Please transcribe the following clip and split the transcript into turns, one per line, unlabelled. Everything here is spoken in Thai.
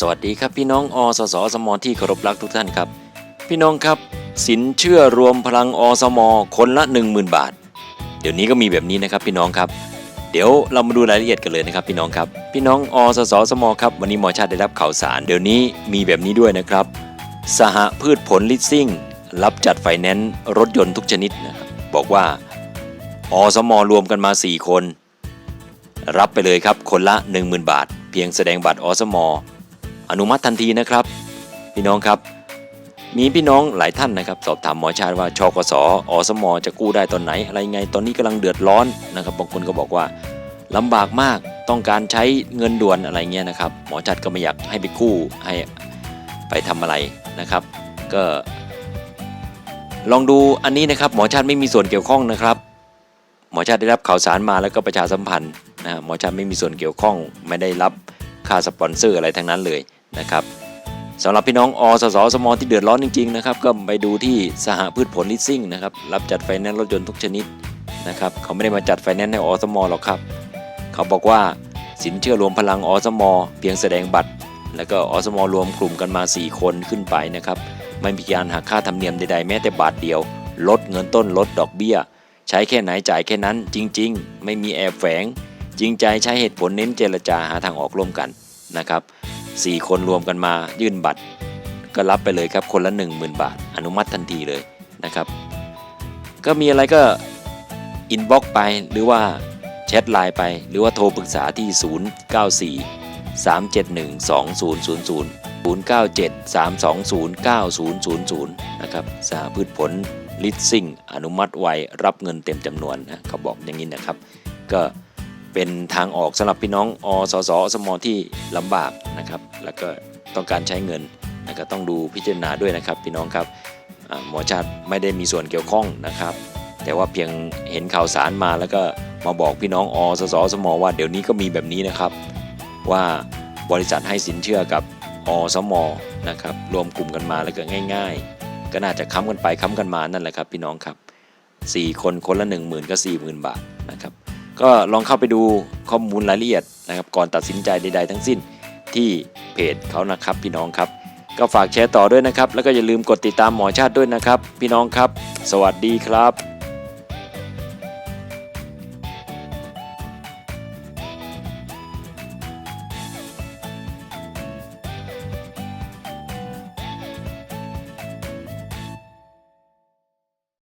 สวัสดีครับพี่น้องอสสสมที่เคารพรักทุกท่านครับ พี่น้องครับ สินเชื่อรวมพลังอสมคนละ 10,000 บาท เดี๋ยวนี้ก็มีแบบนี้นะครับพี่น้องครับ เดี๋ยวเรามาดูรายละเอียดกันเลยนะครับพี่น้องครับ พี่น้องอสสสมครับวันนี้หมอชาติได้รับข่าวสาร เดี๋ยวนี้มีแบบนี้ด้วยนะครับ สหพืชผลลิสซิ่ง รับจัดไฟแนนซ์รถยนต์ทุกชนิดนะครับบอกว่าอสมรวมกันมา 4 คน รับไปเลยครับคนละ 10,000 บาท เพียงแสดงบัตรอสม อนุมัติทันทีนะครับ พี่น้องครับ มีพี่น้องหลายท่านนะครับ สอบถามหมอชาติว่าชกสอสมจะกู้ได้ตอนไหน อะไรไงตอนนี้กำลังเดือดร้อนนะครับบางคนก็บอกว่าลำบากมากต้องการใช้เงินด่วนอะไรเงี้ยนะครับ หมอชัดก็ไม่อยากให้ไปกู้ให้ไปทำอะไรนะครับ ก็ ลองดูอันนี้นะครับ หมอชาติไม่มีส่วนเกี่ยวข้องนะครับ หมอชาติได้รับข่าวสารมาแล้วก็ประชาสัมพันธ์นะฮะหมอชาติไม่มีส่วนเกี่ยวข้อง ไม่ได้รับค่าสปอนเซอร์อะไรทั้งนั้นเลย นะครับสำหรับพี่น้องอสสสมที่เดือดร้อนจริงๆนะครับก็ไปดูที่สหพืชผลลิสซิ่งนะครับรับจัดไฟแนนซ์รถยนต์ทุกชนิดนะครับเขาไม่ได้มาจัดไฟแนนซ์ให้อสมหรอกครับ เขาบอกว่าสินเชื่อรวมพลังอสมเพียงแสดงบัตร แล้วก็อสมรวมกลุ่มกันมา 4 คนขึ้นไปนะครับไม่มีการหักค่าธรรมเนียมใดๆแม้แต่บาทเดียว ลดเงินต้นลดดอกเบี้ย ใช้แค่ไหนจ่ายแค่นั้นจริง ๆ ไม่มีแอบแฝง จริงใจใช้เหตุผลเน้นเจรจาหาทางออกร่วมกันนะครับ 4 คนรวมกันมายื่นบัตร ก็รับไปเลยครับคนละ 10,000 บาท อนุมัติทันทีเลยนะครับ ก็มีอะไรก็อินบ็อกไปหรือว่าแชทไลน์ไป หรือว่าโทรปรึกษาที่ 094 371 2000 097-320-9000 นะครับสหพืชผลลิสซิ่ง อนุมัติไวรับเงินเต็มจำนวนนะเขาบอกอย่างนี้นะครับ ก็ เป็นทางออกสำหรับพี่น้องอสสสมที่ลำบากนะครับ แล้วก็ต้องการใช้เงินนะก็ต้องดูพิจารณาด้วยนะครับ พี่น้องครับหมอชาติไม่ได้มีส่วนเกี่ยวข้องนะครับ แต่ว่าเพียงเห็นข่าวสารมาแล้วก็มาบอกพี่น้องอสสสมว่าเดี๋ยวนี้ก็มีแบบนี้นะครับ ว่าบริษัทให้สินเชื่อกับอสมนะครับรวมกลุ่มกันมาแล้วก็ง่าย ๆ ก็น่าจะค้ำกันไปค้ำกันมานั่นแหละครับ พี่น้องครับ 4 คนคนละ 1 0,000ก็40,000 บาทนะครับ ก็ลองเข้าไปดูข้อมูลรายละเอียดนะครับ ก่อนตัดสินใจใด ๆ ทั้งสิ้นที่เพจเขานะครับพี่น้องครับ ก็ฝากแชร์ต่อด้วยนะครับ แล้วก็อย่าลืมกดติดตามหมอชาติด้วยนะครับ พี่น้องครับ สวัสดีครับ